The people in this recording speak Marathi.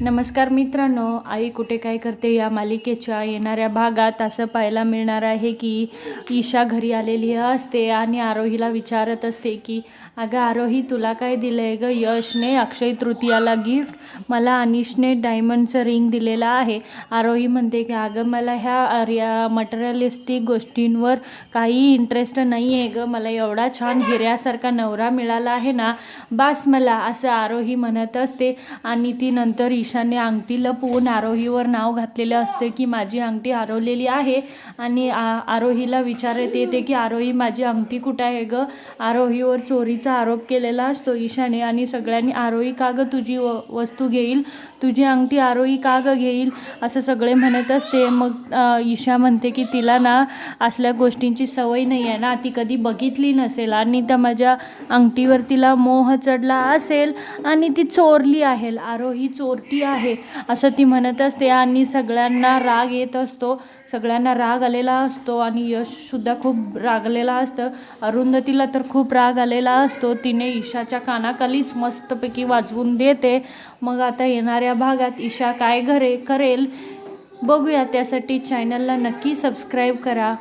नमस्कार मित्रांनो आई कुठे काय करते या मालिकेच्या येणाऱ्या भागात? असं पाहायला मिळणार आहे की ईशा घरी आलेली असते आणि आरोहीला विचारत असते की अगं आरोही तुला काय दिलं आहे गं? यशने अक्षय तृतीयाला गिफ्ट मला अनिशने डायमंडचं रिंग दिलेलं आहे. आरोही म्हणते की अगं मला ह्या अर्या मटेरियलिस्टिक गोष्टींवर काही इंटरेस्ट नाही आहे गं. मला एवढा छान हिऱ्यासारखा नवरा मिळाला आहे ना बास मला असं आरोही म्हणत असते आणि ती नंतर ईशाने अंगठी लपवून आरोहीवर नाव घातलेलं असते की माझी अंगठी हरवलेली आहे. आणि आ आरोहीला विचारत येते की आरोही माझी अंगठी कुठं आहे गं? आरोहीवर चोरीचा आरोप केलेला असतो ईशाने आणि सगळ्यांनी आरोही का गं तुझी व वस्तू घेईल? तुझी अंगठी आरोही का गं घेईल? असं सगळे म्हणत असते. मग ईशा म्हणते की तिला ना असल्या गोष्टींची सवय नाही आहे ना. ती कधी बघितली नसेल आणि त्या माझ्या अंगठीवर तिला मोह चढला असेल आणि ती चोरली आहे. आरोही चोरटी आहे. असं ती म्हणत असते आणि सगळ्यांना राग येत असतो. सगळ्यांना राग आलेला असतो आणि यशसुद्धा खूप रागलेला असतं. अरुंधतीला तर खूप राग आलेला असतो. तिने ईशाच्या कानाखालीच मस्तपैकी वाजवून देते. मग आता येणाऱ्या भागात ईशा काय घरे करेल? बघूया. त्यासाठी चॅनलला नक्की सबस्क्राईब करा.